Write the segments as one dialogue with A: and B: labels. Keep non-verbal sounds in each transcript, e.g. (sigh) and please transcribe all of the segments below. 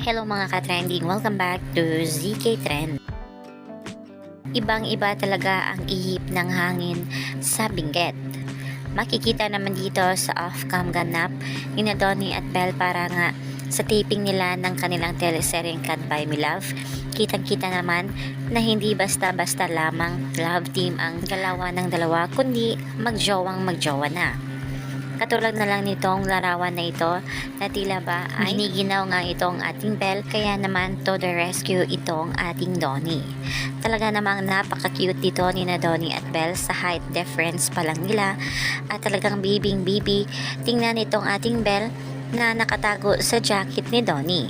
A: Hello mga ka-trending, welcome back to ZK Trend. Ibang-iba talaga ang ihip ng hangin sa Benguet. Makikita naman dito sa off-cam ganap ni Donnie at Belle para nga sa taping nila ng kanilang teleseryeng Can't Buy Me Love. Kitang-kita naman na hindi basta-basta lamang love team ang galawa ng dalawa kundi magjowang magjowa na. Katulad na lang nitong larawan na ito na tila ba ay giniginaw nga itong ating Belle kaya naman to the rescue itong ating Donnie. Talaga namang napaka-cute dito ni na Donnie at Belle sa height difference pa lang nila at talagang bibing bibi tingnan itong ating Belle na nakatago sa jacket ni Donnie.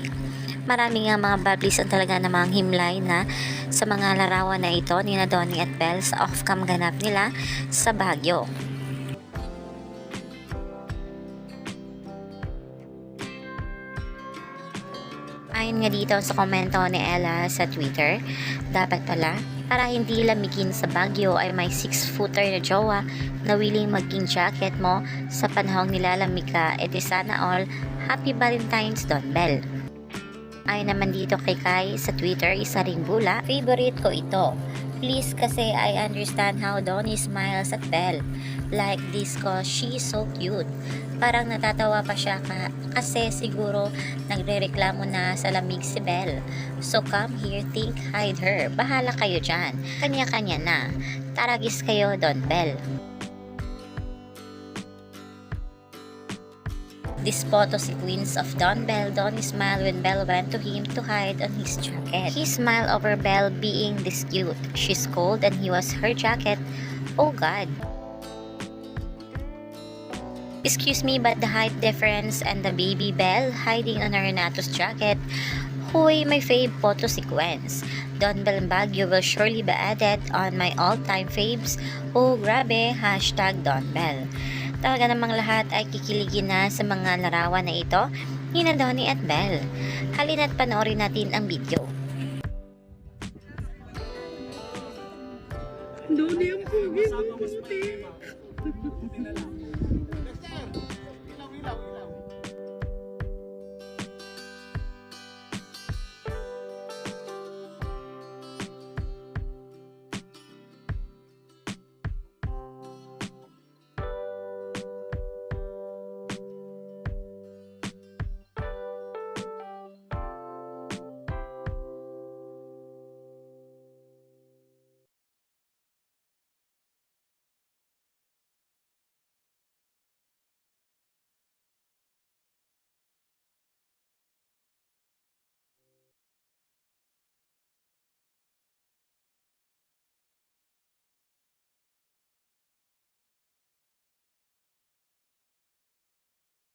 A: Marami nga mga bubblies ang talaga namang himlay na sa mga larawan na ito ni na Donnie at Belle sa off-cam ganap nila sa Baguio. Ayon nga dito sa komento ni Ella sa Twitter, dapat pala, para hindi lamigin sa Baguio ay may 6-footer na jowa na willing maging jacket mo sa panahong nilalamig ka, edi sana all, Happy Valentine's Don Bell. Ayon naman dito kay Kai sa Twitter, isa ring bula, favorite ko ito. Please kasi I understand how Donnie smiles at Belle. Like this cause she's so cute. Parang natatawa pa siya ka, kasi siguro nagre-reklamo na sa lamig si Belle. So come here, think, hide her. Bahala kayo dyan. Kanya-kanya na. Taragis kayo, Don Belle. This photo sequence of Don Bell, Donnie smiled when Bell went to him to hide on his jacket. He smiled over Bell being this cute. She's cold and he was her jacket. Oh God. Excuse me, but the height difference and the baby Bell hiding on Renato's jacket. Huy, my fave photo sequence. Don Bell and Baguio will surely be added on my all-time faves. Oh, grabe. Hashtag Don Bell. Talaga namang lahat ay kikiligin na sa mga larawan na ito ni na Donnie at Belle. Halina't panoorin natin ang video.
B: Doni ang pugi mo, puti. (laughs)